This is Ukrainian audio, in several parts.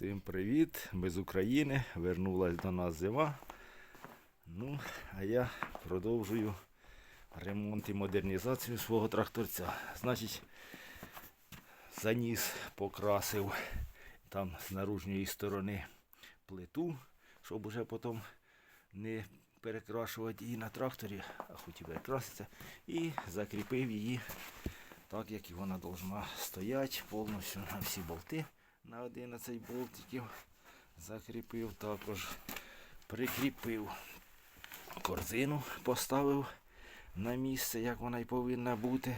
Всім привіт! Ми з України. Вернулась до нас зима. Ну, а я продовжую ремонт і модернізацію свого тракторця. Значить, заніс, покрасив там з наружньої сторони плиту, щоб уже потім не перекрашувати її на тракторі, а хоч і перекраситься. І закріпив її так, як вона должна стояти повністю на всі болти на 11 болтиків. Закріпив також, прикріпив корзину, поставив на місце, як вона й повинна бути.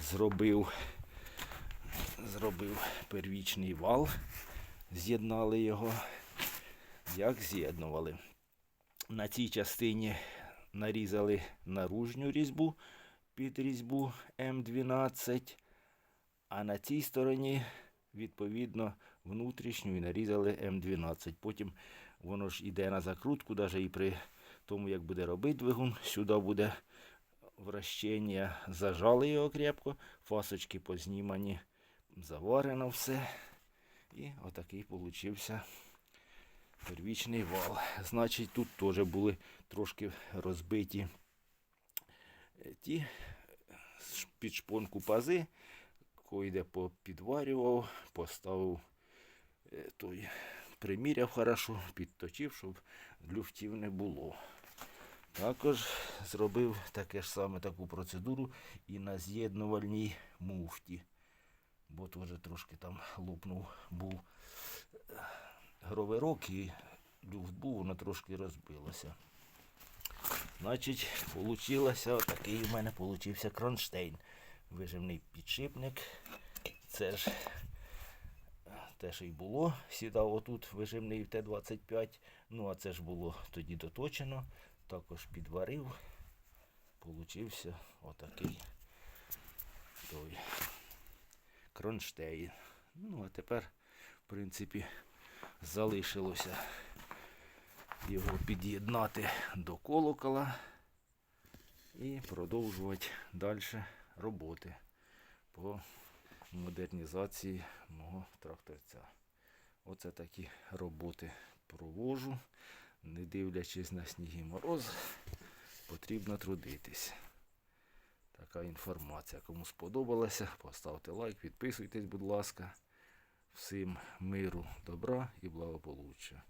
Зробив, зробив первічний вал, з'єднали його. Як з'єднували? На цій частині нарізали наружню різьбу під різьбу М12, а на цій стороні, відповідно, внутрішню і нарізали М12. Потім воно ж іде на закрутку, навіть і при тому, як буде робити двигун, сюди буде вращення. Зажали його крепко, фасочки познімані, заварено все. І отакий получився первічний вал. Значить, тут теж були трошки розбиті е, ті під шпонку пази, койде попідварював, поставив е, той, приміряв хорошо, підточив, щоб люфтів не було. Також зробив таке ж саме таку процедуру і на з'єднувальній муфті. Бо теж трошки там лопнув був е, гроверок і люфт був, воно трошки розбилося. Значить, получилося, такий у мене получився кронштейн. Вижимний підшипник. Це ж те, що й було. Сідав отут вижимний в Т-25. Ну, а це ж було тоді доточено. Також підварив. Получився отакий той кронштейн. Ну, а тепер, в принципі, залишилося його під'єднати до колокола і продовжувати далі роботи по модернізації мого тракторця. Оце такі роботи провожу, не дивлячись на сніг і мороз, потрібно трудитись. Така інформація. Кому сподобалася, поставте лайк, підписуйтесь, будь ласка. Всім миру, добра і благополуччя.